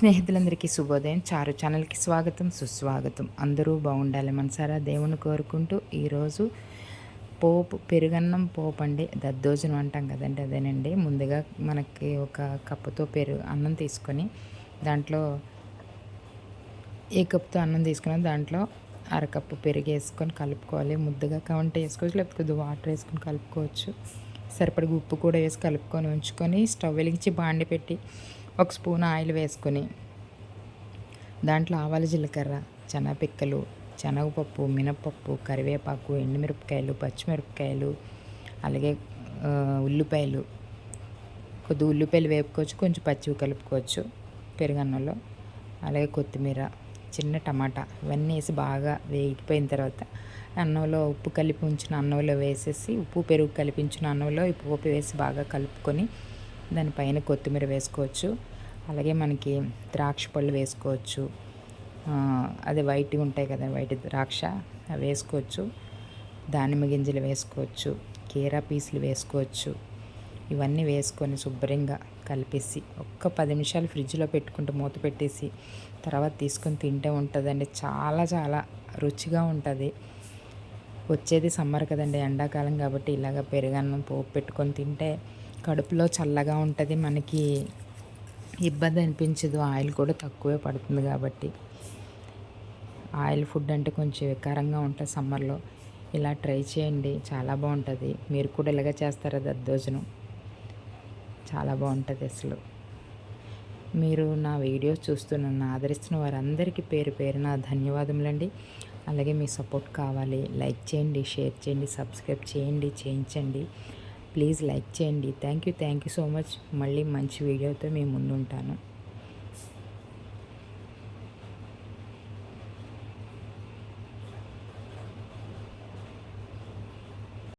స్నేహితులందరికీ శుభోదయం. చారు ఛానల్కి స్వాగతం సుస్వాగతం. అందరూ బాగుండాలి మనసారా? దేవుని కోరుకుంటూ ఈరోజు పోపు పెరుగన్నం పోపు అండి. దద్దోజనం అంటాం కదండి అదేనండి. ముందుగా మనకి ఒక కప్పుతో పెరుగు అన్నం తీసుకొని దాంట్లో ఏ కప్పుతో అన్నం తీసుకుని దాంట్లో అరకప్పు పెరుగు వేసుకొని కలుపుకోవాలి. ముద్దగా కౌంట్ వేసుకోవచ్చు లేకపోతే కొద్దిగా వాటర్ వేసుకొని కలుపుకోవచ్చు. సరిపడి ఉప్పు కూడా వేసి కలుపుకొని ఉంచుకొని స్టవ్ వెలిగించి బాండి పెట్టి ఒక స్పూన్ ఆయిల్ వేసుకొని దాంట్లో ఆవాల జీలకర్ర శనగపిక్కలు శనగపప్పు మినపప్పు కరివేపాకు ఎండుమిరపకాయలు పచ్చిమిరపకాయలు అలాగే ఉల్లిపాయలు. కొద్ది ఉల్లిపాయలు వేపుకోవచ్చు కొంచెం పచ్చివి కలుపుకోవచ్చు పెరుగన్నంలో. అలాగే కొత్తిమీర చిన్న టమాటా ఇవన్నీ వేసి బాగా వేగిపోయిన తర్వాత అన్నంలో ఉప్పు కలిపి ఉంచిన అన్నంలో వేసేసి ఉప్పు పెరుగు కలిపించిన అన్నంలో ఉప్పు ఉప్పు వేసి బాగా కలుపుకొని దానిపైన కొత్తిమీర వేసుకోవచ్చు. అలాగే మనకి ద్రాక్ష పళ్ళు వేసుకోవచ్చు. అదే వైట్ ఉంటాయి కదా వైట్ ద్రాక్ష అవి వేసుకోవచ్చు. దానిమ్మ గింజలు వేసుకోవచ్చు. కీరా పీసులు వేసుకోవచ్చు. ఇవన్నీ వేసుకొని శుభ్రంగా కలిపేసి ఒక్క పది నిమిషాలు ఫ్రిడ్జ్లో పెట్టుకుంటూ మూత పెట్టేసి తర్వాత తీసుకొని తింటే ఉంటుందండి. చాలా చాలా రుచిగా ఉంటుంది. వచ్చేది సమ్మర్ కదండి ఎండాకాలం కాబట్టి ఇలాగ పెరుగన్నం పోపు పెట్టుకొని తింటే కడుపులో చల్లగా ఉంటుంది. మనకి ఇబ్బంది అనిపించదు. ఆయిల్ కూడా తక్కువే పడుతుంది కాబట్టి. ఆయిల్ ఫుడ్ అంటే కొంచెం వికారంగా ఉంటుంది సమ్మర్లో. ఇలా ట్రై చేయండి. చాలా బాగుంటుంది. మీరు కూడా ఇలాగ చేస్తారా దద్దోజనం? చాలా బాగుంటుంది అసలు. మీరు నా వీడియోస్ చూస్తున్న నన్ను ఆదరిస్తున్న వారందరికీ పేరు పేరున ధన్యవాదములండి. అలాగే మీ సపోర్ట్ కావాలి. లైక్ చేయండి షేర్ చేయండి సబ్స్క్రైబ్ చేయండి చేయించండి. ప్లీజ్ లైక్ చేయండి. Thank you thank you so much మళ్ళీ మంచి వీడియోతో మేము ముందుంటాను.